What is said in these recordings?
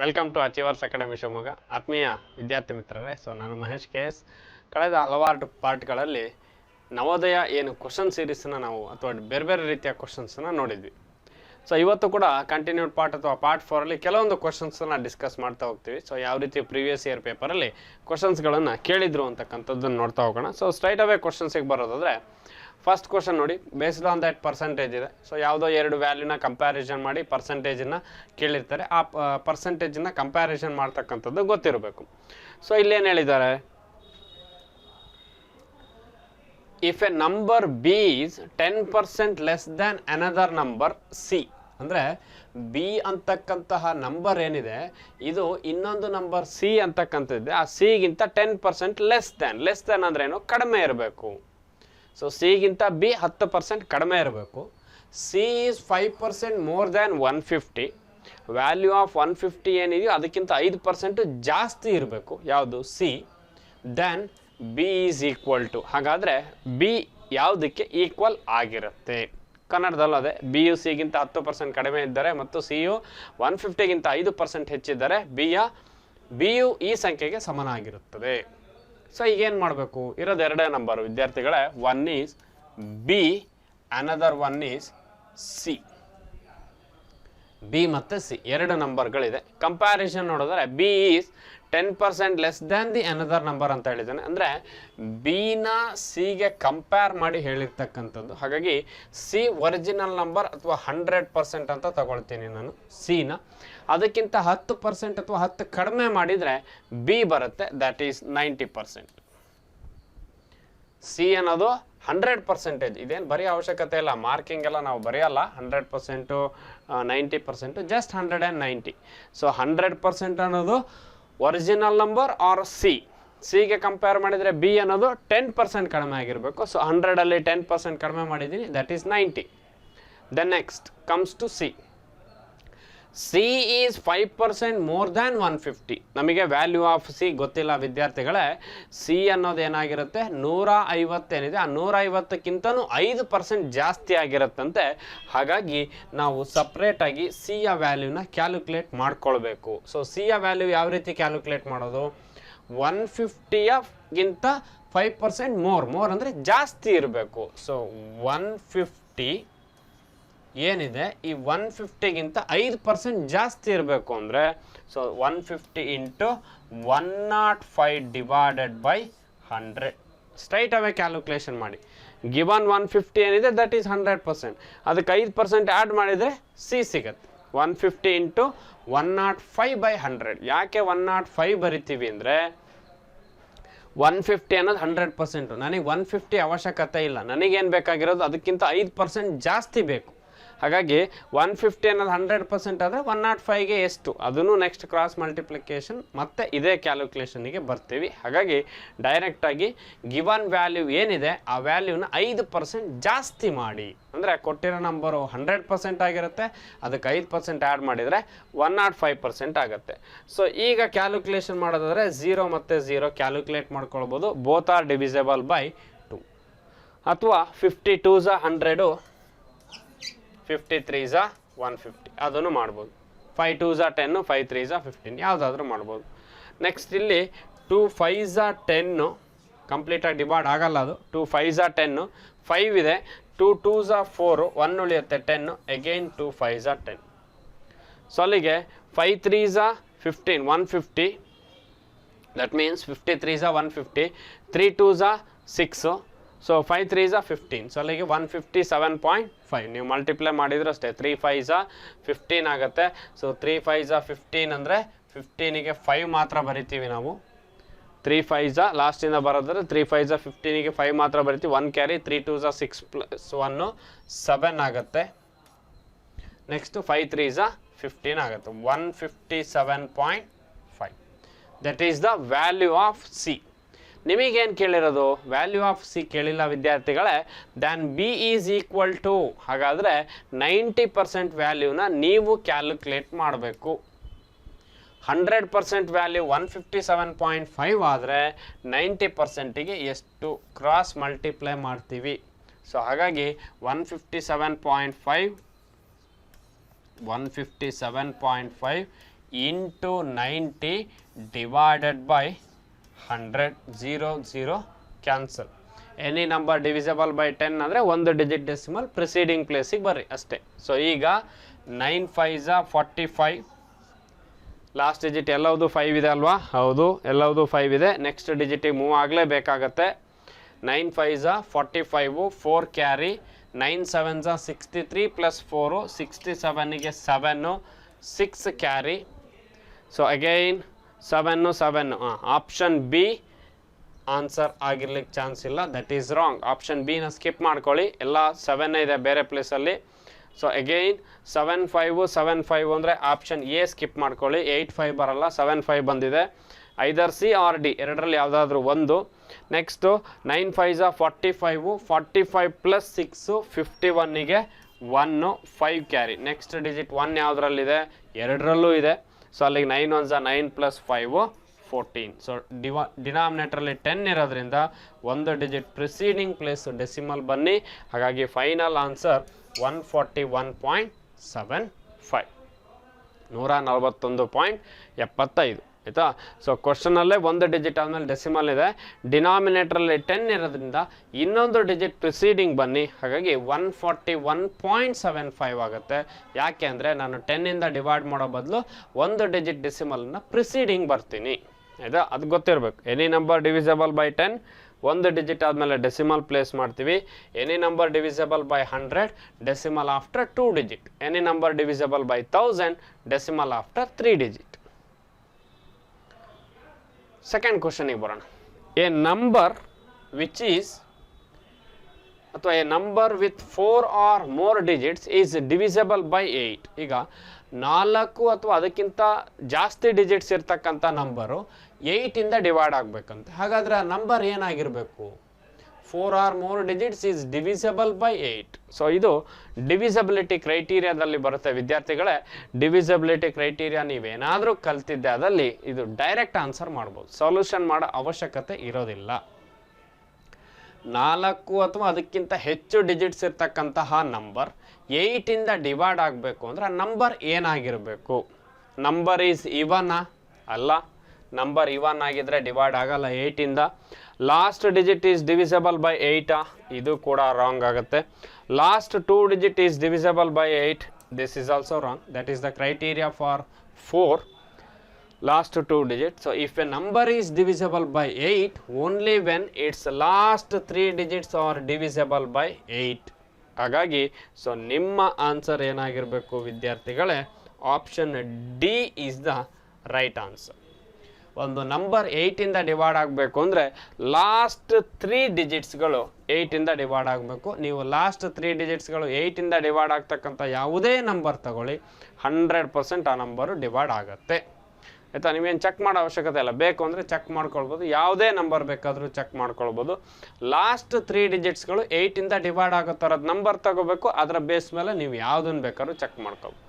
Welcome to achievers academy Shivamogga. ಆತ್ಮೀಯ ವಿದ್ಯಾರ್ಥಿ ಮಿತ್ರರೇ ಸೊ ನಾನು ಮಹೇಶ್ ಕೆ ಎಸ್ ಕಳೆದ ಹಲವಾರು ಪಾರ್ಟ್ಗಳಲ್ಲಿ ನವೋದಯ ಏನು ಕ್ವಶನ್ ಸೀರೀಸನ್ನು ನಾವು ಅಥವಾ ಬೇರೆ ಬೇರೆ ರೀತಿಯ ಕ್ವಶನ್ಸನ್ನ ನೋಡಿದ್ವಿ. ಸೊ ಇವತ್ತು ಕೂಡ ಕಂಟಿನ್ಯೂಡ್ ಪಾರ್ಟ್ ಅಥವಾ ಪಾರ್ಟ್ ಫೋರಲ್ಲಿ ಕೆಲವೊಂದು ಕ್ವಶನ್ಸನ್ನು ಡಿಸ್ಕಸ್ ಮಾಡ್ತಾ ಹೋಗ್ತೀವಿ. ಸೊ ಯಾವ ರೀತಿ ಪ್ರೀವಿಯಸ್ ಇಯರ್ ಪೇಪರಲ್ಲಿ ಕ್ವಶನ್ಸ್ಗಳನ್ನು ಕೇಳಿದ್ರು ಅಂತಕ್ಕಂಥದ್ದನ್ನು ನೋಡ್ತಾ ಹೋಗೋಣ. ಸೊ ಸ್ಟ್ರೈಟ್ ಅವೇ ಕ್ವಶನ್ಸಿಗೆ ಬರೋದಾದರೆ ಫಸ್ಟ್ ಕ್ವಶನ್ ನೋಡಿ ಬೇಸ್ಡ್ ಆನ್ ದಟ್ ಪರ್ಸೆಂಟೇಜ್ ಇದೆ. ಸೊ ಯಾವುದೋ ಎರಡು ವ್ಯಾಲ್ಯೂನ ಕಂಪ್ಯಾರಿಸನ್ ಮಾಡಿ ಪರ್ಸೆಂಟೇಜನ್ನು ಕೇಳಿರ್ತಾರೆ. ಆ ಪರ್ಸೆಂಟೇಜನ್ನ ಕಂಪ್ಯಾರಿಸನ್ ಮಾಡ್ತಕ್ಕಂಥದ್ದು ಗೊತ್ತಿರಬೇಕು. ಸೊ ಇಲ್ಲೇನು ಹೇಳಿದ್ದಾರೆ? If a number B is ten percent less than another number C ಅಂದರೆ ಬಿ ಅಂತಕ್ಕಂತಹ ನಂಬರ್ ಏನಿದೆ, ಇದು ಇನ್ನೊಂದು ನಂಬರ್ ಸಿ ಅಂತಕ್ಕಂಥದ್ದಿದೆ. ಆ ಸಿಗಿಂತ ten percent less than less than ಅಂದ್ರೆ ಏನು? ಕಡಿಮೆ ಇರಬೇಕು. ಸೊ ಸಿಗಿಂತ ಬಿ ಹತ್ತು ಪರ್ಸೆಂಟ್ ಕಡಿಮೆ ಇರಬೇಕು. C is five percent more than one fifty value of one fifty ಏನಿದೆಯೋ ಅದಕ್ಕಿಂತ ಐದು ಪರ್ಸೆಂಟು ಜಾಸ್ತಿ ಇರಬೇಕು. ಯಾವುದು? C then B is equal to ಹಾಗಾದರೆ ಬಿ ಯಾವುದಕ್ಕೆ ಈಕ್ವಲ್ ಆಗಿರುತ್ತೆ? ಕನ್ನಡದಲ್ಲೂ ಅದೇ ಬಿ ಯು ಸಿಗಿಂತ ಹತ್ತು ಪರ್ಸೆಂಟ್ ಕಡಿಮೆ ಇದ್ದರೆ ಮತ್ತು ಸಿ ಯು ಒನ್ ಫಿಫ್ಟಿಗಿಂತ ಐದು ಪರ್ಸೆಂಟ್ ಹೆಚ್ಚಿದ್ದರೆ ಬಿ ಯ ಬಿ ಯು ಈ ಸಂಖ್ಯೆಗೆ ಸಮನಾಗಿರುತ್ತದೆ. ಸೊ ಈಗೇನು ಮಾಡಬೇಕು? ಇರೋದು ಎರಡೇ ನಂಬರು ವಿದ್ಯಾರ್ಥಿಗಳೇ one is B another one is C B ಮತ್ತು ಸಿ ಎರಡು ನಂಬರ್ಗಳಿದೆ ಕಂಪ್ಯಾರಿಸನ್ ನೋಡಿದ್ರೆ B is ten percent less than the another number ಅಂತ ಹೇಳಿದ್ದಾನೆ. ಅಂದರೆ ಬಿನ ಸಿಗೆ ಕಂಪೇರ್ ಮಾಡಿ ಹೇಳಿರ್ತಕ್ಕಂಥದ್ದು. ಹಾಗಾಗಿ ಸಿ ಒರಿಜಿನಲ್ ನಂಬರ್ ಅಥವಾ ಹಂಡ್ರೆಡ್ ಪರ್ಸೆಂಟ್ ಅಂತ ತಗೊಳ್ತೀನಿ ನಾನು. ಸಿನ ಅದಕ್ಕಿಂತ ಹತ್ತು ಪರ್ಸೆಂಟ್ ಅಥವಾ ಹತ್ತು ಕಡಿಮೆ ಮಾಡಿದರೆ ಬಿ ಬರುತ್ತೆ that is ninety percent C ಅನ್ನೋದು ಹಂಡ್ರೆಡ್ ಪರ್ಸೆಂಟೇಜ್ ಇದೇನು ಬರೀ ಅವಶ್ಯಕತೆ ಇಲ್ಲ ಮಾರ್ಕಿಂಗ್ ಎಲ್ಲ ನಾವು ಬರೆಯಲ್ಲ hundred percent ninety percent just hundred and ninety so hundred percent ಅನ್ನೋದು ಒರಿಜಿನಲ್ ನಂಬರ್ ಆರ್ ಸಿ ಸಿಗೆ ಕಂಪೇರ್ ಮಾಡಿದರೆ ಬಿ ಅನ್ನೋದು ಟೆನ್ ಪರ್ಸೆಂಟ್ ಕಡಿಮೆ ಆಗಿರಬೇಕು. ಸೊ ಹಂಡ್ರೆಡಲ್ಲಿ ಟೆನ್ ಪರ್ಸೆಂಟ್ ಕಡಿಮೆ ಮಾಡಿದ್ದೀನಿ that is ninety then next comes to C C is five percent more than one fifty ನಮಗೆ ವ್ಯಾಲ್ಯೂ ಆಫ್ ಸಿ ಗೊತ್ತಿಲ್ಲ ವಿದ್ಯಾರ್ಥಿಗಳೇ. ಸಿ ಅನ್ನೋದು ಏನಾಗಿರುತ್ತೆ? ನೂರ ಐವತ್ತೇನಿದೆ ಆ ನೂರ ಐವತ್ತಕ್ಕಿಂತನೂ ಐದು ಪರ್ಸೆಂಟ್ ಜಾಸ್ತಿ ಆಗಿರುತ್ತಂತೆ. ಹಾಗಾಗಿ ನಾವು ಸಪ್ರೇಟಾಗಿ ಸಿಯ ವ್ಯಾಲ್ಯೂನ ಕ್ಯಾಲ್ಕುಲೇಟ್ ಮಾಡ್ಕೊಳ್ಬೇಕು. ಸೊ ಸಿಯ ವ್ಯಾಲ್ಯೂ ಯಾವ ರೀತಿ ಕ್ಯಾಲ್ಕುಲೇಟ್ ಮಾಡೋದು? ಒನ್ ಫಿಫ್ಟಿಯಗಿಂತ ಫೈವ್ ಪರ್ಸೆಂಟ್ ಮೋರ್ ಮೋರ್ ಅಂದರೆ ಜಾಸ್ತಿ ಇರಬೇಕು. ಸೊ ಒನ್ ಫಿಫ್ಟಿ ಏನಿದೆ? ಈ ಒನ್ ಫಿಫ್ಟಿಗಿಂತ ಐದು ಪರ್ಸೆಂಟ್ ಜಾಸ್ತಿ ಇರಬೇಕು ಅಂದರೆ so one fifty into one naught five divided by hundred straight away calculation ಮಾಡಿ. ಗಿವನ್ ಒನ್ ಫಿಫ್ಟಿ ಏನಿದೆ ದಟ್ ಈಸ್ ಹಂಡ್ರೆಡ್ ಪರ್ಸೆಂಟ್ ಅದಕ್ಕೆ ಐದು ಪರ್ಸೆಂಟ್ ಆ್ಯಡ್ ಮಾಡಿದರೆ ಸಿ ಸಿಗತ್ತೆ. One fifty into one naught five by hundred ಯಾಕೆ one not five ಬರಿತೀವಿ ಅಂದರೆ one fifty ಅನ್ನೋದು ಹಂಡ್ರೆಡ್ ಪರ್ಸೆಂಟು ನನಗೆ ಒನ್ ಫಿಫ್ಟಿ ಅವಶ್ಯಕತೆ ಇಲ್ಲ. ನನಗೇನು ಬೇಕಾಗಿರೋದು? ಅದಕ್ಕಿಂತ ಐದು ಪರ್ಸೆಂಟ್ ಜಾಸ್ತಿ ಬೇಕು. ಹಾಗಾಗಿ ಒನ್ ಫಿಫ್ಟಿ ಅನ್ನೋದು ಹಂಡ್ರೆಡ್ ಪರ್ಸೆಂಟ್ ಆದರೆ ಒನ್ ನಾಟ್ ಫೈವ್ಗೆ ಎಷ್ಟು? ಅದನ್ನು ನೆಕ್ಸ್ಟ್ ಕ್ರಾಸ್ ಮಲ್ಟಿಪ್ಲಿಕೇಶನ್ ಮತ್ತೆ ಇದೇ ಕ್ಯಾಲ್ಕುಲೇಷನಿಗೆ ಬರ್ತೀವಿ. ಹಾಗಾಗಿ ಡೈರೆಕ್ಟಾಗಿ ಗಿವನ್ ವ್ಯಾಲ್ಯೂ ಏನಿದೆ, ಆ ವ್ಯಾಲ್ಯೂನ ಐದು ಪರ್ಸೆಂಟ್ ಜಾಸ್ತಿ ಮಾಡಿ. ಅಂದರೆ ಕೊಟ್ಟಿರೋ ನಂಬರು ಹಂಡ್ರೆಡ್ ಪರ್ಸೆಂಟ್ ಆಗಿರುತ್ತೆ, ಅದಕ್ಕೆ ಐದು ಪರ್ಸೆಂಟ್ ಆ್ಯಡ್ ಮಾಡಿದರೆ ಒನ್ ನಾಟ್ ಫೈವ್ ಪರ್ಸೆಂಟ್ ಆಗುತ್ತೆ. ಸೊ ಈಗ ಕ್ಯಾಲ್ಕುಲೇಷನ್ ಮಾಡೋದಾದರೆ ಝೀರೋ ಮತ್ತು ಝೀರೋ ಕ್ಯಾಲ್ಕುಲೇಟ್ ಮಾಡ್ಕೊಳ್ಬೋದು. Both are divisible by two ಅಥವಾ fifty two hundred fifty three Jha one fifty ಅದನ್ನು ಮಾಡ್ಬೋದು ಫೈ ಟೂ ಝಾ ten five three Jha fifteen ಯಾವುದಾದ್ರೂ ಮಾಡ್ಬೋದು ನೆಕ್ಸ್ಟ್ ಇಲ್ಲಿ ಟೂ ಫೈ ಝಾ ಟೆನ್ನು ಕಂಪ್ಲೀಟಾಗಿ ಡಿವೈಡ್ ಆಗಲ್ಲ ಅದು ಟೂ ಫೈ ಝಾ ಟೆನ್ನು ಫೈವ್ ಇದೆ ಟೂ ಟೂ ಝಾ ಫೋರು ಒನ್ ಉಳಿಯುತ್ತೆ ten again two fives ten so ಅಲ್ಲಿಗೆ five threes fifteen one fifty that means fifty threes one fifty three twos six so five threes fifteen so ಅಲ್ಲಿಗೆ one fifty seven point five ನೀವು multiply ಮಾಡಿದ್ರೂ ಅಷ್ಟೇ three five Jha fifteen ಆಗುತ್ತೆ. So three five Jha fifteen ಅಂದರೆ ಫಿಫ್ಟೀನಿಗೆ five ಮಾತ್ರ ಬರಿತೀವಿ ನಾವು. ತ್ರೀ ಫೈವ್ ಝಾ ಲಾಸ್ಟಿಂದ ಬರೋದ್ರೆ ತ್ರೀ ಫೈವ್ ಝಾ ಫಿಫ್ಟೀನಿಗೆ ಫೈವ್ ಮಾತ್ರ ಬರಿತೀವಿ. One carry three twos six plus one seven ಆಗುತ್ತೆ. Next five three Jha fifteen ಆಗುತ್ತೆ. One fifty seven point five that is the value of C ನಿಮಗೇನು ಕೇಳಿರೋದು? ವ್ಯಾಲ್ಯೂ ಆಫ್ ಸಿ ಕೇಳಿಲ್ಲ ವಿದ್ಯಾರ್ಥಿಗಳೇ. Then B is equal to ಹಾಗಾದರೆ ninety percent ವ್ಯಾಲ್ಯೂನ ನೀವು calculate ಮಾಡಬೇಕು. Hundred percent value one fifty seven point five ಆದರೆ ನೈಂಟಿ ಪರ್ಸೆಂಟಿಗೆ ಎಷ್ಟು ಕ್ರಾಸ್ ಮಲ್ಟಿಪ್ಲೈ ಮಾಡ್ತೀವಿ? ಸೊ ಹಾಗಾಗಿ one fifty seven point five one fifty seven point five into ninety divided by hundred zero zero cancel. Any number divisible by ten ಅಂದರೆ ಒಂದು digit decimal preceding ಪ್ಲೇಸಿಗೆ ಬರ್ರಿ ಅಷ್ಟೇ. ಸೊ ಈಗ nine fives forty five last digit ಎಲ್ಲವುದು five ಇದೆ ಅಲ್ವಾ? ಹೌದು, ಎಲ್ಲವುದು ಫೈವ್ ಇದೆ. ನೆಕ್ಸ್ಟ್ ಡಿಜಿಟಿಗೆ move ಆಗಲೇಬೇಕಾಗತ್ತೆ. Nine fives forty five four carry nine sevens sixty three plus four sixty ಸೆವೆನ್ನಿಗೆ seven six carry so again seven seven ಹಾಂ option B answer ಆಗಿರ್ಲಿಕ್ಕೆ chance ಇಲ್ಲ. That is wrong option ಬಿನ skip ಮಾಡ್ಕೊಳ್ಳಿ. ಎಲ್ಲ seven ಇದೆ ಬೇರೆ ಪ್ಲೇಸಲ್ಲಿ so again seven five seven five ಅಂದರೆ ಆಪ್ಷನ್ ಎ ಸ್ಕಿಪ್ ಮಾಡ್ಕೊಳ್ಳಿ. ಏಯ್ಟ್ ಫೈವ್ ಬರಲ್ಲ. ಸೆವೆನ್ ಫೈವ್ ಬಂದಿದೆ. ಐದರ್ ಸಿ ಆರ್ ಡಿ ಎರಡರಲ್ಲಿ ಯಾವುದಾದ್ರೂ ಒಂದು. Next nine fives forty five forty five plus six fifty ಒನ್ನಿಗೆ one five carry next digit one ಯಾವುದ್ರಲ್ಲಿದೆ? ಎರಡರಲ್ಲೂ ಇದೆ. So ಅಲ್ಲಿಗೆ nine one nine plus five fourteen so ಡಿವಾ ಡಿನಾಮಿನೇಟ್ರಲ್ಲಿ ten ಇರೋದ್ರಿಂದ ಒಂದು ಡಿಜಿಟ್ ಪ್ರಿಸೀಡಿಂಗ್ ಪ್ಲೇಸ್ ಡೆಸಿಮಲ್ ಬನ್ನಿ. ಹಾಗಾಗಿ final answer one forty one point seven five ನೂರ ನಲವತ್ತೊಂದು ಪಾಯಿಂಟ್ ಎಪ್ಪತ್ತೈದು. ಆಯಿತಾ? ಸೊ ಕ್ವಶನಲ್ಲೇ ಒಂದು ಡಿಜಿಟ್ ಆದಮೇಲೆ ಡೆಸಿಮಲ್ ಇದೆ. ಡಿನಾಮಿನೇಟ್ರಲ್ಲಿ ಟೆನ್ ಇರೋದ್ರಿಂದ ಇನ್ನೊಂದು ಡಿಜಿಟ್ ಪ್ರಿಸೀಡಿಂಗ್ ಬನ್ನಿ. ಹಾಗಾಗಿ one forty one point seven five ಆಗುತ್ತೆ. ಯಾಕೆ ಅಂದರೆ ನಾನು ಟೆನ್ನಿಂದ ಡಿವೈಡ್ ಮಾಡೋ ಬದಲು ಒಂದು ಡಿಜಿಟ್ ಡೆಸಿಮಲ್ನ ಪ್ರಿಸೀಡಿಂಗ್ ಬರ್ತೀನಿ. ಆಯಿತಾ? ಅದು ಗೊತ್ತಿರಬೇಕು. Any number divisible by ten ಒಂದು ಡಿಜಿಟ್ ಆದಮೇಲೆ ಡೆಸಿಮಲ್ ಪ್ಲೇಸ್ ಮಾಡ್ತೀವಿ. Any number divisible by hundred decimal after two digit any number divisible by thousand decimal after three digit second ಕ್ವಶನಿಗೆ ಬರೋಣ. ಎ ನಂಬರ್ ವಿಚ್ ಈಸ್ ಅಥವಾ a number with four or more digits is divisible by eight ಈಗ ನಾಲ್ಕು ಅಥವಾ ಅದಕ್ಕಿಂತ ಜಾಸ್ತಿ digits ಇರ್ತಕ್ಕಂಥ number ಏಯ್ಟಿಂದ divide ಆಗಬೇಕಂತೆ. ಹಾಗಾದರೆ ಆ ನಂಬರ್ ಏನಾಗಿರಬೇಕು? Four or more digits is divisible by eight so ಇದು ಡಿವಿಸಬಿಲಿಟಿ ಕ್ರೈಟೀರಿಯಾದಲ್ಲಿ ಬರುತ್ತೆ ವಿದ್ಯಾರ್ಥಿಗಳೇ. ಡಿವಿಸಬಿಲಿಟಿ ಕ್ರೈಟೀರಿಯಾ ನೀವೇನಾದರೂ ಕಲ್ತಿದ್ದೆ ಅದಲ್ಲಿ ಇದು ಡೈರೆಕ್ಟ್ ಆನ್ಸರ್ ಮಾಡ್ಬೋದು. ಸೊಲ್ಯೂಷನ್ ಮಾಡೋ ಅವಶ್ಯಕತೆ ಇರೋದಿಲ್ಲ. ನಾಲ್ಕು ಅಥವಾ ಅದಕ್ಕಿಂತ ಹೆಚ್ಚು ಡಿಜಿಟ್ಸ್ ಇರ್ತಕ್ಕಂತಹ ನಂಬರ್ ಏಯ್ಟಿಂದ ಡಿವೈಡ್ ಆಗಬೇಕು ಅಂದರೆ ನಂಬರ್ ಏನಾಗಿರಬೇಕು? ನಂಬರ್ ಈಸ್ ಇವನಾ ಅಲ್ಲ. ನಂಬರ್ ಇವನ್ ಆಗಿದ್ರೆ ಡಿವೈಡ್ ಆಗಲ್ಲ. ಏಯ್ಟಿಂದ last digit is divisible by ಏಯ್ಟಾ ಇದು ಕೂಡ ರಾಂಗ್ ಆಗುತ್ತೆ. Last two digit is divisible by eight this is also wrong that is the criteria for four last two digit so if a number is divisible by 8 only when its last three digits are divisible by 8. ಹಾಗಾಗಿ so ನಿಮ್ಮ answer ಏನಾಗಿರಬೇಕು, ವಿದ್ಯಾರ್ಥಿಗಳೇ? Option D is the right answer ಒಂದು number ಏಯ್ಟಿಂದ divide ಆಗಬೇಕು ಅಂದರೆ last three ಡಿಜಿಟ್ಸ್ಗಳು ಏಯ್ಟಿಂದ ಡಿವೈಡ್ ಆಗಬೇಕು. ನೀವು ಲಾಸ್ಟ್ ತ್ರೀ ಡಿಜಿಟ್ಸ್ಗಳು ಏಯ್ಟಿಂದ ಡಿವೈಡ್ ಆಗ್ತಕ್ಕಂಥ ಯಾವುದೇ ನಂಬರ್ ತಗೊಳ್ಳಿ ಹಂಡ್ರೆಡ್ ಪರ್ಸೆಂಟ್ ಆ ನಂಬರು ಡಿವೈಡ್ ಆಗುತ್ತೆ. ಆಯಿತಾ? ನೀವೇನು ಚೆಕ್ ಮಾಡೋ ಅವಶ್ಯಕತೆ ಇಲ್ಲ. ಬೇಕು ಅಂದರೆ ಚೆಕ್ ಮಾಡ್ಕೊಳ್ಬೋದು. ಯಾವುದೇ ನಂಬರ್ ಬೇಕಾದರೂ ಚೆಕ್ ಮಾಡ್ಕೊಳ್ಬೋದು. ಲಾಸ್ಟ್ ತ್ರೀ ಡಿಜಿಟ್ಸ್ಗಳು ಏಯ್ಟಿಂದ ಡಿವೈಡ್ ಆಗೋ ಥರದ ನಂಬರ್ ತಗೋಬೇಕು. ಅದರ ಬೇಸ್ ಮೇಲೆ ನೀವು ಯಾವುದನ್ನು ಬೇಕಾದ್ರೂ ಚೆಕ್ ಮಾಡ್ಕೋಬೋದು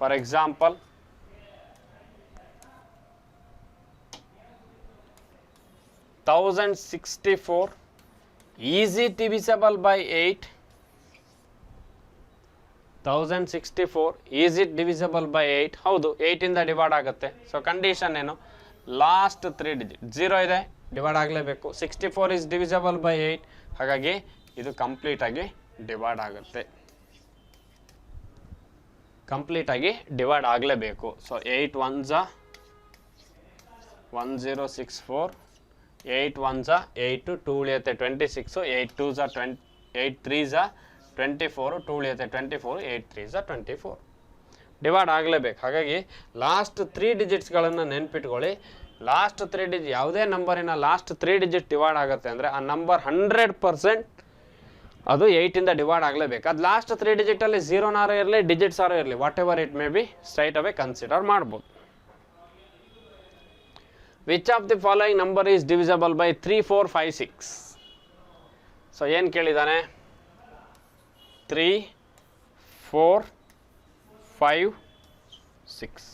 for example thousand sixty four is divisible by eight thousand sixty four is it divisible by eight ಹೌದು ಏಯ್ಟಿಂದ ಡಿವೈಡ್ ಆಗುತ್ತೆ. ಸೊ ಕಂಡೀಷನ್ ಏನು? ಲಾಸ್ಟ್ ತ್ರೀ ಡಿಜಿಟ್ ಜೀರೋ ಇದೆ ಡಿವೈಡ್ ಆಗಲೇಬೇಕು. Sixty four is divisible by eight ಹಾಗಾಗಿ, ಇದು ಕಂಪ್ಲೀಟಾಗಿ divide ಆಗುತ್ತೆ. ಕಂಪ್ಲೀಟಾಗಿ ಡಿವೈಡ್ ಆಗಲೇಬೇಕು. So eight one ಝ one zero six four eight one ಝ eight two ಉಳಿಯುತ್ತೆ ಟ್ವೆಂಟಿ ಸಿಕ್ಸು ಏಯ್ಟ್ ಟೂ ಝ ಟ್ವೆಂಟ್ ಏಯ್ಟ್ ತ್ರೀ ಝ ಟ್ವೆಂಟಿ ಫೋರು ಟೂ ಉಳಿಯುತ್ತೆ ಟ್ವೆಂಟಿ ಫೋರ್ ಏಯ್ಟ್ ತ್ರೀ ಝ ಟ್ವೆಂಟಿ ಫೋರ್ ಡಿವೈಡ್ ಆಗಲೇಬೇಕು. ಹಾಗಾಗಿ ಲಾಸ್ಟ್ ತ್ರೀ ಡಿಜಿಟ್ಸ್ಗಳನ್ನು ನೆನ್ಪಿಟ್ಕೊಳ್ಳಿ. ಲಾಸ್ಟ್ ತ್ರೀ ಡಿಜಿ ಯಾವುದೇ ನಂಬರಿನ ಲಾಸ್ಟ್ ತ್ರೀ ಡಿಜಿಟ್ ಡಿವೈಡ್ ಆಗುತ್ತೆ ಅಂದರೆ ಆ ನಂಬರ್ ಹಂಡ್ರೆಡ್ ಪರ್ಸೆಂಟ್ ಅದು ಏಯ್ಟಿಂದ ಡಿವೈಡ್ ಆಗಲೇಬೇಕು. ಅದು ಲಾಸ್ಟ್ ತ್ರೀ ಡಿಜಿಟಲ್ಲಿ ಝೀರೋನಾರು ಇರಲಿ ಡಿಜಿಟ್ಸ್ ಆರು ಇರಲಿ whatever it may be straightaway consider ಮಾಡ್ಬೋದು. Which of the following number is divisible by three four five six so ಏನು ಕೇಳಿದ್ದಾನೆ three four five six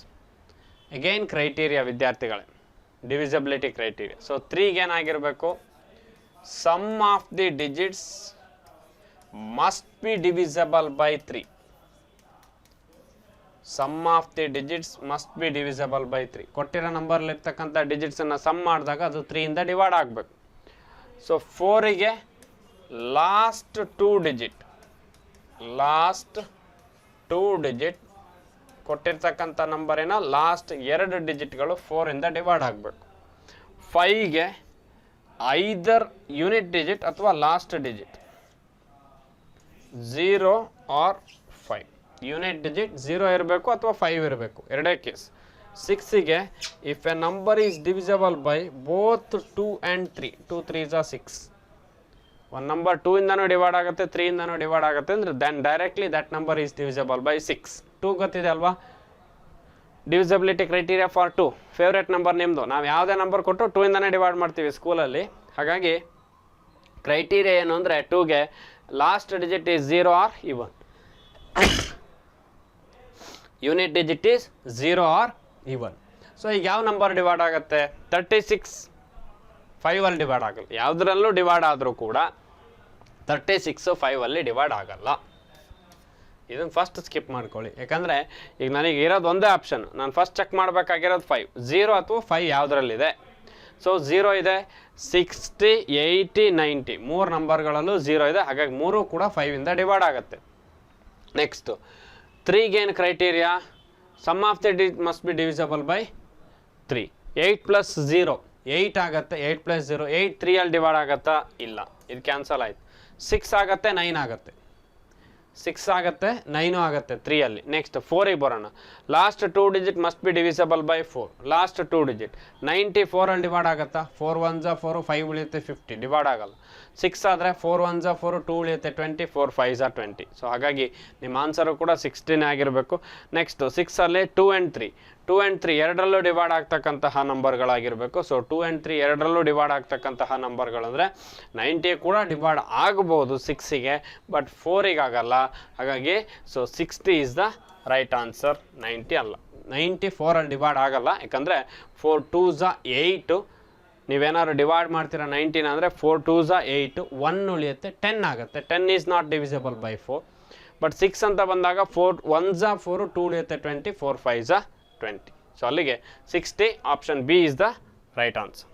again criteria ವಿದ್ಯಾರ್ಥಿಗಳೇ. ಡಿವಿಸಬಿಲಿಟಿ ಕ್ರೈಟೀರಿಯಾ ಸೊ ತ್ರೀಗೆ ಏನಾಗಿರಬೇಕು? Sum of the digits must be divisible by three sum of the digits must be divisible by three ಕೊಟ್ಟಿರೋ ನಂಬರ್ಲಿರ್ತಕ್ಕಂಥ ಡಿಜಿಟ್ಸನ್ನು sum ಮಾಡಿದಾಗ ಅದು ತ್ರೀಯಿಂದ ಡಿವೈಡ್ ಆಗಬೇಕು. So ಫೋರಿಗೆ last two digit last two digit ಕೊಟ್ಟಿರ್ತಕ್ಕಂಥ ನಂಬರಿನ ಲಾಸ್ಟ್ ಎರಡು ಡಿಜಿಟ್ಗಳು ಫೋರಿಂದ ಡಿವೈಡ್ ಆಗಬೇಕು. ಫೈವ್ಗೆ ಐದರ್ ಯೂನಿಟ್ ಡಿಜಿಟ್ ಅಥವಾ last digit zero or unit digit zero ಇರಬೇಕು ಅಥವಾ ಫೈವ್ ಇರಬೇಕು? ಎರಡೇ case ಸಿಕ್ಸಿಗೆ if a number is divisible by both two and three two three is ಆ ಸಿಕ್ಸ್ ಒಂದು ನಂಬರ್ ಟೂ ಇಂದನೂ ಡಿವೈಡ್ ಆಗುತ್ತೆ ತ್ರೀ ಇಂದನೂ ಡಿವೈಡ್ ಆಗುತ್ತೆ ಅಂದರೆ then directly that number is divisible by six two ಗೊತ್ತಿದೆ ಅಲ್ವಾ? Divisibility criteria for two favourite number ನಿಮ್ಮದು ನಾವು ಯಾವುದೇ ನಂಬರ್ ಕೊಟ್ಟು ಟೂ ಇಂದನೇ ಡಿವೈಡ್ ಮಾಡ್ತೀವಿ ಸ್ಕೂಲಲ್ಲಿ ಹಾಗಾಗಿ ಕ್ರೈಟೀರಿಯಾ ಏನು ಅಂದರೆ ಟೂಗೆ last digit is zero or even unit digit is zero or even so ಈಗ ಯಾವ ನಂಬರ್ ಡಿವೈಡ್ ಆಗುತ್ತೆ? ತರ್ಟಿ ಸಿಕ್ಸ್ ಫೈವಲ್ಲಿ ಡಿವೈಡ್ ಆಗಲ್ಲ. ಯಾವುದ್ರಲ್ಲೂ ಡಿವೈಡ್ ಆದರೂ ಕೂಡ ತರ್ಟಿ ಸಿಕ್ಸು ಫೈವಲ್ಲಿ ಡಿವೈಡ್ ಆಗಲ್ಲ. ಇದನ್ನು ಫಸ್ಟ್ ಸ್ಕಿಪ್ ಮಾಡ್ಕೊಳ್ಳಿ. ಯಾಕಂದರೆ ಈಗ ನನಗೆ ಇರೋದು ಒಂದೇ ಆಪ್ಷನ್ ನಾನು ಫಸ್ಟ್ ಚೆಕ್ ಮಾಡಬೇಕಾಗಿರೋದು ಫೈವ್ ಝೀರೋ ಅಥವಾ ಫೈವ್ ಯಾವುದರಲ್ಲಿದೆ? ಸೊ ಝೀರೋ ಇದೆ ಸಿಕ್ಸ್ಟಿ ಏಯ್ಟಿ ನೈಂಟಿ ಮೂರು ನಂಬರ್ಗಳಲ್ಲೂ ಝೀರೋ ಇದೆ. ಹಾಗಾಗಿ ಮೂರು ಕೂಡ ಫೈವಿಂದ ಡಿವೈಡ್ ಆಗುತ್ತೆ. Next ತ್ರೀಗೇನು criteria sum of the D must be divisible by three eight plus zero eight ಆಗುತ್ತೆ ಏಯ್ಟ್ ಪ್ಲಸ್ ಜೀರೋ ಏಯ್ಟ್ ತ್ರೀಯಲ್ಲಿ ಡಿವೈಡ್ ಆಗುತ್ತಾ ಇಲ್ಲ ಇದು ಕ್ಯಾನ್ಸಲ್ ಆಯ್ತು. ಸಿಕ್ಸ್ ಆಗುತ್ತೆ ನೈನ್ ಆಗುತ್ತೆ ಸಿಕ್ಸ್ ಆಗುತ್ತೆ ನೈನು ಆಗುತ್ತೆ ತ್ರೀಯಲ್ಲಿ ನೆಕ್ಸ್ಟ್ ಫೋರಿಗೆ ಬರೋಣ. Last two digit must be divisible by four last two digit ninety ಫೋರಲ್ಲಿ divide ಆಗುತ್ತಾ ಫೋರ್ ಒನ್ ಜಾ ಫೋರು ಫೈವ್ ಉಳಿಯುತ್ತೆ ಫಿಫ್ಟಿ ಡಿವೈಡ್ ಆಗಲ್ಲ. ಸಿಕ್ಸ್ ಆದರೆ four one Jha four two ಉಳಿಯುತ್ತೆ twenty four fives twenty so ಹಾಗಾಗಿ ನಿಮ್ಮ ಆನ್ಸರು ಕೂಡ ಸಿಕ್ಸ್ಟೀನ್ ಆಗಿರಬೇಕು. Next ಸಿಕ್ಸಲ್ಲಿ two and three two and three ಎರಡರಲ್ಲೂ ಡಿವೈಡ್ ಆಗ್ತಕ್ಕಂತಹ ನಂಬರ್ಗಳಾಗಿರಬೇಕು ಸೊ ಟೂ ಆ್ಯಂಡ್ ತ್ರೀ ಎರಡರಲ್ಲೂ ಡಿವೈಡ್ ಆಗ್ತಕ್ಕಂತಹ ನಂಬರ್ಗಳಂದರೆ ನೈಂಟಿ ಕೂಡ ಡಿವೈಡ್ ಆಗ್ಬೋದು ಸಿಕ್ಸಿಗೆ ಬಟ್ ಫೋರಿಗೆ ಆಗಲ್ಲ ಹಾಗಾಗಿ so sixty is the right answer ninety ಅಲ್ಲ. ನೈಂಟಿ ಫೋರಲ್ಲಿ ಡಿವೈಡ್ ಆಗಲ್ಲ. ಯಾಕಂದರೆ ಫೋರ್ ಟೂ ಝ ಏಯ್ಟು ನೀವೇನಾದ್ರು ಡಿವೈಡ್ ಮಾಡ್ತೀರಾ ನೈನ್ಟೀನ್ ಅಂದರೆ ಫೋರ್ ಟೂ ಝ ಏಯ್ಟು ಒನ್ ಉಳಿಯುತ್ತೆ ಟೆನ್ ಆಗುತ್ತೆ. Ten is not divisible by four but six ಅಂತ ಬಂದಾಗ ಫೋರ್ ಒನ್ ಝ ಫೋರು ಟೂ ಉಳಿಯುತ್ತೆ twenty four five ಝ twenty so ಅಲ್ಲಿಗೆ sixty option B is the right answer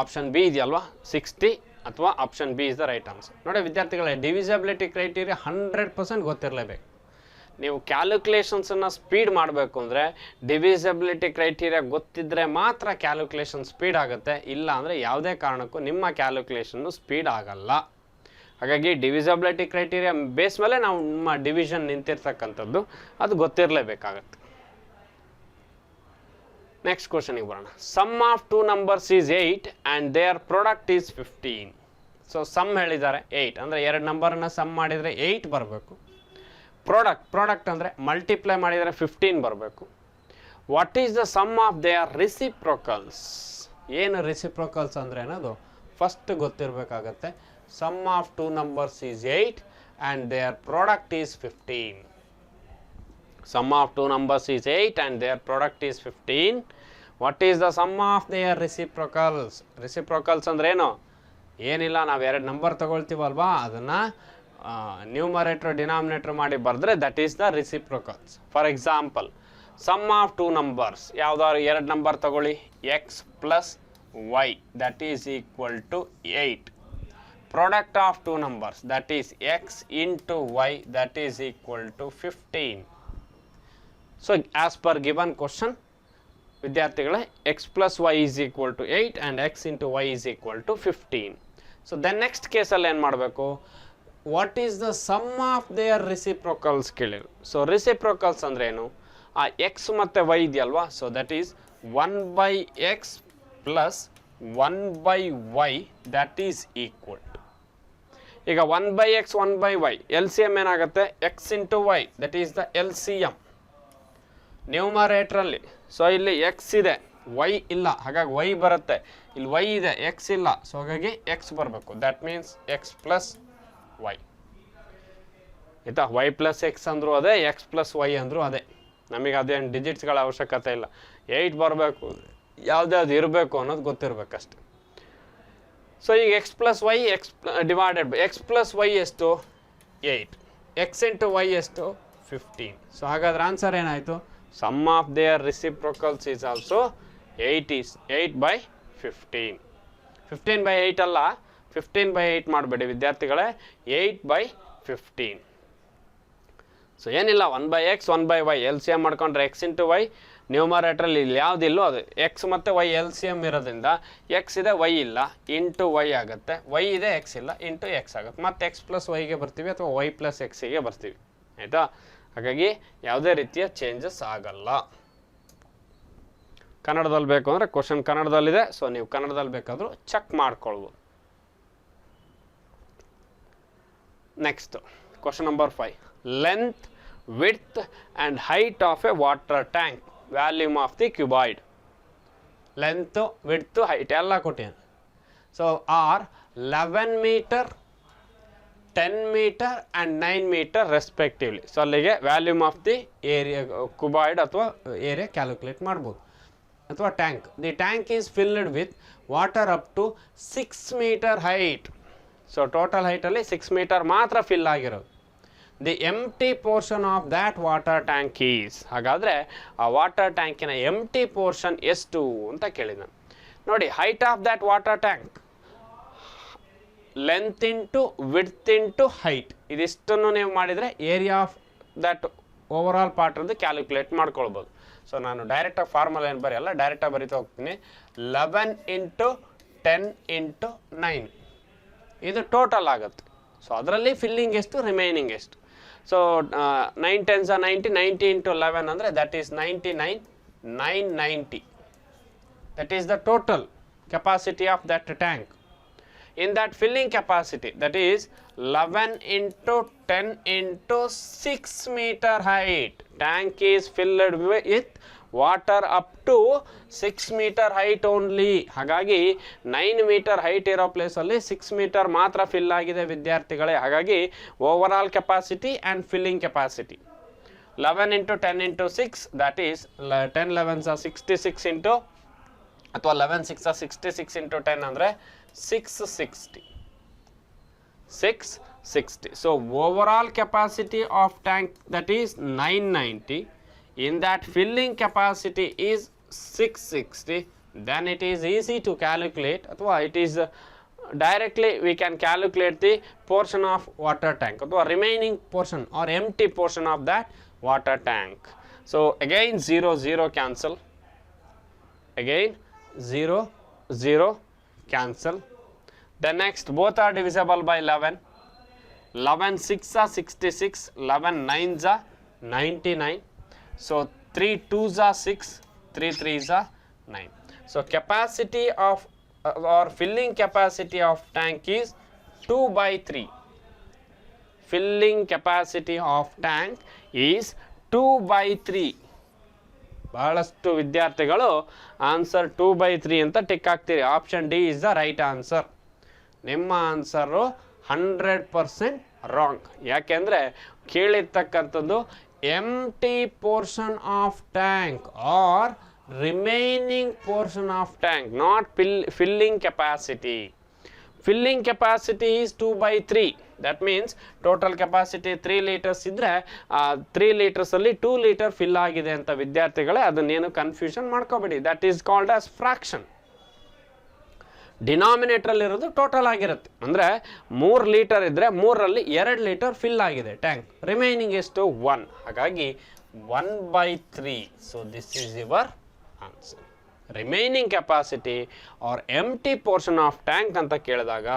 option B ಇದೆಯಲ್ವಾ? Sixty ಅಥವಾ option B is the right answer ನೋಡಿ ವಿದ್ಯಾರ್ಥಿಗಳೇ divisibility criteria hundred percent ಗೊತ್ತಿರಲೇಬೇಕು. ನೀವು ಕ್ಯಾಲ್ಕುಲೇಷನ್ಸನ್ನು ಸ್ಪೀಡ್ ಮಾಡಬೇಕು ಅಂದರೆ ಡಿವಿಸಬಿಲಿಟಿ ಕ್ರೈಟೀರಿಯಾ ಗೊತ್ತಿದ್ದರೆ ಮಾತ್ರ ಕ್ಯಾಲ್ಕುಲೇಷನ್ ಸ್ಪೀಡ್ ಆಗುತ್ತೆ. ಇಲ್ಲ ಅಂದರೆ ಯಾವುದೇ ಕಾರಣಕ್ಕೂ ನಿಮ್ಮ ಕ್ಯಾಲ್ಕುಲೇಷನ್ನು ಸ್ಪೀಡ್ ಆಗಲ್ಲ. ಹಾಗಾಗಿ ಡಿವಿಸಬಿಲಿಟಿ ಕ್ರೈಟೀರಿಯಾ ಬೇಸ್ ಮೇಲೆ ನಾವು ನಮ್ಮ ಡಿವಿಷನ್ ನಿಂತಿರ್ತಕ್ಕಂಥದ್ದು ಅದು ಗೊತ್ತಿರಲೇಬೇಕಾಗತ್ತೆ. ನೆಕ್ಸ್ಟ್ ಕ್ವಶನಿಗೆ ಬರೋಣ. Sum of two numbers is eight and their product is fifteen so sum ಹೇಳಿದ್ದಾರೆ ಏಯ್ಟ್ ಅಂದರೆ ಎರಡು ನಂಬರನ್ನು ಸಮ್ ಮಾಡಿದರೆ ಏಯ್ಟ್ ಬರಬೇಕು. ಪ್ರಾಡಕ್ಟ್ ಪ್ರಾಡಕ್ಟ್ ಅಂದರೆ ಮಲ್ಟಿಪ್ಲೈ ಮಾಡಿದರೆ ಫಿಫ್ಟೀನ್ ಬರಬೇಕು. What is the sum of their reciprocals ಏನು ರಿಸಿಪ್ರೋಕಲ್ಸ್ ಅಂದರೆ ಏನದು? First ಗೊತ್ತಿರಬೇಕಾಗತ್ತೆ. Sum of two numbers is eight and their product is fifteen sum of two numbers is eight and their product is fifteen what is the sum of their reciprocals reciprocals ಅಂದ್ರೇನು ಏನಿಲ್ಲ, ನಾವು ಎರಡು number ತೊಗೊಳ್ತೀವಲ್ವಾ? ಅದನ್ನು ನ್ಯೂಮರೇಟ್ರ್ denominator ಮಾಡಿ ಬರೆದ್ರೆ that is the reciprocals for example sum of two numbers ಯಾವುದಾದ್ರು ಎರಡು number ತಗೊಳ್ಳಿ. X plus Y that is equal to eight product of two numbers that is X into Y that is equal to fifteen so as per given question ವಿದ್ಯಾರ್ಥಿಗಳೇ X plus Y is equal to eight and X into Y is equal to fifteen so then next ಕೇಸಲ್ಲಿ ಏನು ಮಾಡಬೇಕು? What is the sum of their reciprocals ಕೇಳಿರು so reciprocals ಅಂದ್ರೆ ಏನು? ಆ X ಮತ್ತು Y ಇದೆಯಲ್ವಾ? So that is one by X plus one by Y that is equal ಈಗ one by X one by Y L C M ಏನಾಗುತ್ತೆ? X into Y that is the L C M ನ್ಯೂಮರೇಟ್ರಲ್ಲಿ so ಇಲ್ಲಿ X ಇದೆ Y ಇಲ್ಲ. ಹಾಗಾಗಿ Y ಬರುತ್ತೆ. ಇಲ್ಲಿ Y ಇದೆ X ಇಲ್ಲ. ಸೊ ಹಾಗಾಗಿ ಎಕ್ಸ್ ಬರಬೇಕು. That means X plus Y ಆಯಿತಾ ವೈ ಪ್ಲಸ್ ಎಕ್ಸ್ ಅಂದರೂ ಅದೇ ಎಕ್ಸ್ ಪ್ಲಸ್ ವೈ ಅಂದರೂ ಅದೇ. ನಮಗೆ ಅದೇನು ಡಿಜಿಟ್ಸ್ಗಳ ಅವಶ್ಯಕತೆ ಇಲ್ಲ. ಏಯ್ಟ್ ಬರಬೇಕು ಯಾವ್ದ್ಯಾವ್ದು ಇರಬೇಕು ಅನ್ನೋದು ಗೊತ್ತಿರಬೇಕಷ್ಟೆ. ಸೊ ಈಗ X plus Y X divided by X plus Y ಎಷ್ಟು? ಏಯ್ಟ್ ಎಕ್ಸ್ ಇಂಟು ವೈ ಎಷ್ಟು? ಫಿಫ್ಟೀನ್ ಸೊ ಹಾಗಾದ್ರೆ ಆನ್ಸರ್ ಏನಾಯಿತು? Sum of their reciprocals is also eight is eight by fifteen fifteen by eight ಅಲ್ಲ fifteen by eight ಮಾಡಬೇಡಿ ವಿದ್ಯಾರ್ಥಿಗಳೇ. Eight by fifteen so ಏನಿಲ್ಲ one by X one by Y L C M ಮಾಡ್ಕೊಂಡ್ರೆ X into Y ನ್ಯೂಮರೇಟ್ರಲ್ಲಿ ಇಲ್ಲಿ ಯಾವುದಿಲ್ಲೋ ಅದು. X ಮತ್ತು ವೈ ಎಲ್ ಸಿ ಎಂ ಇರೋದ್ರಿಂದ ಎಕ್ಸ್ ಇದೆ ವೈ ಇಲ್ಲ. ಇಂಟು ವೈ ಆಗುತ್ತೆ. ವೈ ಇದೆ ಎಕ್ಸ್ ಇಲ್ಲ. ಇಂಟು ಎಕ್ಸ್ ಆಗುತ್ತೆ. ಮತ್ತು ಎಕ್ಸ್ ಪ್ಲಸ್ ವೈಗೆ ಬರ್ತೀವಿ ಅಥವಾ ವೈ ಪ್ಲಸ್ ಎಕ್ಸಿಗೆ ಬರ್ತೀವಿ. ಆಯಿತಾ? ಹಾಗಾಗಿ ಯಾವುದೇ ರೀತಿಯ ಚೇಂಜಸ್ ಆಗಲ್ಲ. ಕನ್ನಡದಲ್ಲಿ ಬೇಕು ಅಂದರೆ ಕ್ವಶನ್ ಕನ್ನಡದಲ್ಲಿದೆ. ಸೊ ನೀವು ಕನ್ನಡದಲ್ಲಿ ಬೇಕಾದರೂ ಚೆಕ್ ಮಾಡ್ಕೊಳ್ಬೋದು. Next question number five length width and height of a water tank volume of the cuboid length width height ಎಲ್ಲ ಕೊಟ್ಟಿದ್ದಾನೆ so are eleven metre ten metre and nine metre respectively so ಅಲ್ಲಿಗೆ volume of the area cuboid ಅಥವಾ area calculate ಮಾಡ್ಬೋದು. ಅಥವಾ tank the tank is filled with water up to six metre height so total ಹೈಟಲ್ಲಿ six metre ಮಾತ್ರ fill ಆಗಿರೋದು. The empty portion of that water tank is ಹಾಗಾದರೆ ಆ water ಟ್ಯಾಂಕಿನ empty portion ಎಷ್ಟು ಅಂತ ಕೇಳಿದ ನೋಡಿ height of that water tank length into width into height ಇದಿಷ್ಟನ್ನು ನೀವು ಮಾಡಿದರೆ area of that overall ಅಂತ ಕ್ಯಾಲ್ಕುಲೇಟ್ ಮಾಡ್ಕೊಳ್ಬೋದು. ಸೊ ನಾನು ಡೈರೆಕ್ಟಾಗಿ ಫಾರ್ಮಲ್ ಏನು ಬರೆಯಲ್ಲ ಡೈರೆಕ್ಟಾಗಿ ಬರಿತಾ ಹೋಗ್ತೀನಿ. Eleven into ten into nine ಇದು ಟೋಟಲ್ ಆಗುತ್ತೆ ಸೊ ಅದರಲ್ಲಿ ಫಿಲ್ಲಿಂಗ್ ಎಷ್ಟು ರಿಮೈನಿಂಗ್ ಎಷ್ಟು so nine tens ninety ninety into eleven ಅಂದರೆ that is ninety nine nine ninety that is the total capacity of that tank in that filling capacity that is 11 into 10 into 6 meter height tank is filled with water up to 6 meter height only. ಹಾಗಾಗಿ nine metre height ಇರೋ ಪ್ಲೇಸಲ್ಲಿ six metre ಮಾತ್ರ fill ಆಗಿದೆ ವಿದ್ಯಾರ್ಥಿಗಳೇ. ಹಾಗಾಗಿ overall capacity and filling capacity eleven into ten into six that is ten elevens sixty six into ಅಥವಾ eleven six sixty six into ten ಅಂದರೆ six sixty six sixty so overall capacity of tank that is nine ninety in that filling capacity is six sixty then it is easy to calculate ಅಥವಾ it is directly we can calculate the portion of water tank ಅಥವಾ remaining portion R M T portion of that water tank so again zero zero cancel again 0 0 cancel the next both are divisible by 11 11 6 are 66 11 9s are 99 so 3 2s are 6 3 3s are 9 so capacity of uh, or filling capacity of tank is 2 by 3 filling capacity of tank is 2 by 3 ಬಹಳಷ್ಟು ವಿದ್ಯಾರ್ಥಿಗಳು answer two by three ಅಂತ tick ಹಾಕ್ತೀರಿ option D is the right answer ನಿಮ್ಮ answer hundred percent wrong ಯಾಕೆಂದರೆ ಕೇಳಿರ್ತಕ್ಕಂಥದ್ದು empty portion of tank or remaining portion of tank not fill filling capacity filling capacity is two by three that means total capacity three litres ಇದ್ದರೆ three ಲೀಟರ್ಸಲ್ಲಿ two litre fill ಆಗಿದೆ ಅಂತ ವಿದ್ಯಾರ್ಥಿಗಳೇ ಅದನ್ನೇನು confusion ಮಾಡ್ಕೋಬೇಡಿ. That is called as fraction ಡಿನಾಮಿನೇಟ್ರಲ್ಲಿರೋದು total ಆಗಿರುತ್ತೆ. ಅಂದರೆ ಮೂರು ಲೀಟರ್ ಇದ್ದರೆ ಮೂರರಲ್ಲಿ ಎರಡು ಲೀಟರ್ ಫಿಲ್ ಆಗಿದೆ ಟ್ಯಾಂಕ್ ರಿಮೈನಿಂಗ್ ಎಷ್ಟು ಒನ್ ಹಾಗಾಗಿ one by three so this is your answer remaining capacity or empty portion of tank ಅಂತ ಕೇಳಿದಾಗ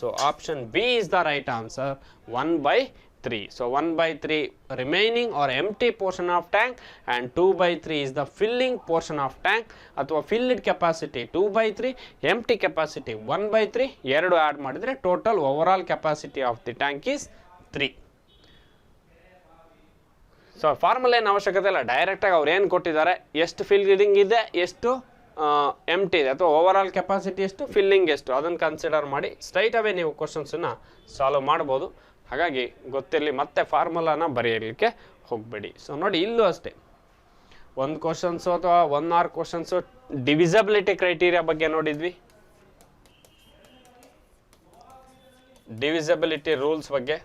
so option B is the right answer one by three so one by three remaining or empty portion of tank and two by three is the filling portion of tank ಅಥವಾ filled capacity two by three M T capacity one by three ಎರಡು add ಮಾಡಿದರೆ total overall capacity of the tank is three so formal ಏನು ಅವಶ್ಯಕತೆ ಇಲ್ಲ. ಡೈರೆಕ್ಟಾಗಿ ಅವ್ರು ಏನು ಕೊಟ್ಟಿದ್ದಾರೆ? ಎಷ್ಟು ಫಿಲ್ಲಿಂಗ್ ಇದೆ? ಎಷ್ಟು ಎಂ ಟಿ ಇದೆ? ಅಥವಾ ಓವರ್ ಆಲ್ ಕೆಪಾಸಿಟಿ ಎಷ್ಟು? ಫಿಲ್ಲಿಂಗ್ ಎಷ್ಟು? ಅದನ್ನು ಕನ್ಸಿಡರ್ ಮಾಡಿ. ಸ್ಟ್ರೈಟ್ ಅವೇ ನೀವು ಕ್ವಶನ್ಸನ್ನು ಸಾಲ್ವ್ ಮಾಡ್ಬೋದು. ಹಾಗಾಗಿ ಗೊತ್ತಿರಲಿ, ಮತ್ತೆ ಫಾರ್ಮುಲಾನ ಬರೆಯಲಿಕ್ಕೆ ಹೋಗಬೇಡಿ. ಸೊ ನೋಡಿ, ಇಲ್ಲೂ ಅಷ್ಟೇ. ಒಂದು ಕ್ವಶನ್ಸು ಅಥವಾ one or questions divisibility criteria ಬಗ್ಗೆ ನೋಡಿದ್ವಿ. ಡಿವಿಸಬಿಲಿಟಿ ರೂಲ್ಸ್ ಬಗ್ಗೆ.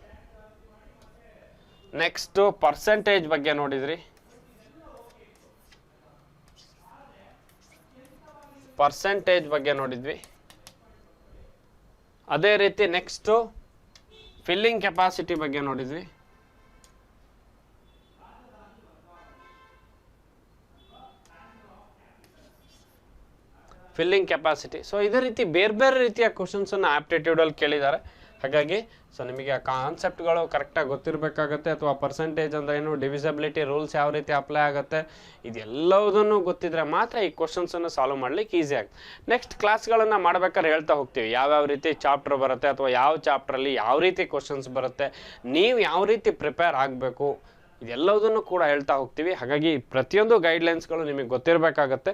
ನೆಕ್ಸ್ಟು ಪರ್ಸೆಂಟೇಜ್ ಬಗ್ಗೆ ನೋಡಿದ್ರಿ. ಪರ್ಸೆಂಟೇಜ್ ಬಗ್ಗೆ ನೋಡಿದ್ವಿ. ಅದೇ ರೀತಿ ನೆಕ್ಸ್ಟು ಫಿಲ್ಲಿಂಗ್ ಕೆಪಾಸಿಟಿ ಬಗ್ಗೆ ನೋಡಿದ್ವಿ. ಫಿಲ್ಲಿಂಗ್ ಕೆಪಾಸಿಟಿ ಸೊ ಇದೇ ರೀತಿ ಬೇರೆ ಬೇರೆ ರೀತಿಯ ಕ್ವಶನ್ಸನ್ನು ಆಪ್ಟಿಟ್ಯೂಡಲ್ಲಿ ಕೇಳಿದ್ದಾರೆ. ಹಾಗಾಗಿ ಸೊ ನಿಮಗೆ ಆ ಕಾನ್ಸೆಪ್ಟ್ಗಳು ಕರೆಕ್ಟಾಗಿ ಗೊತ್ತಿರಬೇಕಾಗತ್ತೆ ಅಥವಾ ಪರ್ಸೆಂಟೇಜ್ ಅಂದ್ರೆ ಏನು ಡಿವಿಸಬಿಲಿಟಿ ರೂಲ್ಸ್ ಯಾವ ರೀತಿ ಅಪ್ಲೈ ಆಗುತ್ತೆ, ಇದೆಲ್ಲವುದನ್ನು ಗೊತ್ತಿದ್ರೆ ಮಾತ್ರ ಈ ಕ್ವಶನ್ಸನ್ನು ಸಾಲ್ವ್ ಮಾಡ್ಲಿಕ್ಕೆ ಈಸಿ ಆಗುತ್ತೆ. ನೆಕ್ಸ್ಟ್ ಕ್ಲಾಸ್ಗಳನ್ನು ಮಾಡಬೇಕಾದ್ರೆ ಹೇಳ್ತಾ ಹೋಗ್ತೀವಿ. ಯಾವ್ಯಾವ ರೀತಿ ಚಾಪ್ಟರ್ ಬರುತ್ತೆ ಅಥವಾ ಯಾವ ಚಾಪ್ಟ್ರಲ್ಲಿ ಯಾವ ರೀತಿ ಕ್ವಶನ್ಸ್ ಬರುತ್ತೆ, ನೀವು ಯಾವ ರೀತಿ ಪ್ರಿಪೇರ್ ಆಗಬೇಕು ಇದೆಲ್ಲದನ್ನು ಕೂಡ ಹೇಳ್ತಾ ಹೋಗ್ತೀವಿ. ಹಾಗಾಗಿ ಪ್ರತಿಯೊಂದು ಗೈಡ್ಲೈನ್ಸ್ಗಳು ನಿಮಗೆ ಗೊತ್ತಿರಬೇಕಾಗತ್ತೆ.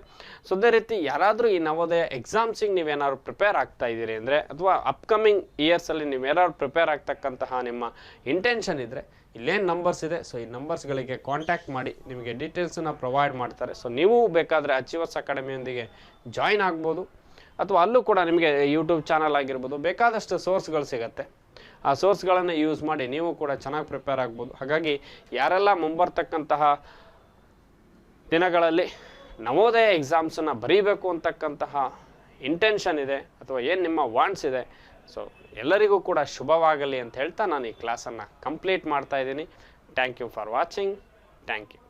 ಸೊ, ಅದೇ ರೀತಿ ಯಾರಾದರೂ ಈ ನವೋದಯ ಎಕ್ಸಾಮ್ಸಿಗೆ ನೀವೇನಾದ್ರು ಪ್ರಿಪೇರ್ ಆಗ್ತಾ ಇದ್ದೀರಿ ಅಂದರೆ, ಅಥವಾ ಅಪ್ಕಮಿಂಗ್ ಇಯರ್ಸಲ್ಲಿ ನೀವೇನಾದ್ರು ಪ್ರಿಪೇರ್ ಆಗ್ತಕ್ಕಂತಹ ನಿಮ್ಮ ಇಂಟೆನ್ಷನ್ ಇದ್ದರೆ ಇಲ್ಲೇನು ನಂಬರ್ಸ್ ಇದೆ, ಸೊ ಈ ನಂಬರ್ಸ್ಗಳಿಗೆ ಕಾಂಟ್ಯಾಕ್ಟ್ ಮಾಡಿ, ನಿಮಗೆ ಡೀಟೇಲ್ಸನ್ನು ಪ್ರೊವೈಡ್ ಮಾಡ್ತಾರೆ. ಸೊ, ನೀವು ಬೇಕಾದರೆ ಅಚೀವರ್ಸ್ ಅಕಾಡೆಮಿಯೊಂದಿಗೆ ಜಾಯ್ನ್ ಆಗ್ಬೋದು. ಅಥವಾ ಅಲ್ಲೂ ಕೂಡ ನಿಮಗೆ ಯೂಟ್ಯೂಬ್ ಚಾನಲ್ ಆಗಿರ್ಬೋದು, ಬೇಕಾದಷ್ಟು ಸೋರ್ಸ್ಗಳು ಸಿಗುತ್ತೆ. ಆ ಸೋರ್ಸ್ಗಳನ್ನು ಯೂಸ್ ಮಾಡಿ ನೀವು ಕೂಡ ಚೆನ್ನಾಗಿ ಪ್ರಿಪೇರ್ ಆಗ್ಬೋದು. ಹಾಗಾಗಿ ಯಾರೆಲ್ಲ ಮುಂಬರ್ತಕ್ಕಂತಹ ದಿನಗಳಲ್ಲಿ ನವೋದಯ ಎಕ್ಸಾಮ್ಸನ್ನು ಬರೀಬೇಕು ಅಂತಕ್ಕಂತಹ ಇಂಟೆನ್ಷನ್ ಇದೆ ಅಥವಾ ಏನು ನಿಮ್ಮ ವಾಂಟ್ಸ್ ಇದೆ ಸೊ ಎಲ್ಲರಿಗೂ ಕೂಡ ಶುಭವಾಗಲಿ ಅಂತ ಹೇಳ್ತಾ ನಾನು ಈ ಕ್ಲಾಸನ್ನು ಕಂಪ್ಲೀಟ್ ಮಾಡ್ತಾ ಇದ್ದೀನಿ. Thank you for watching thank you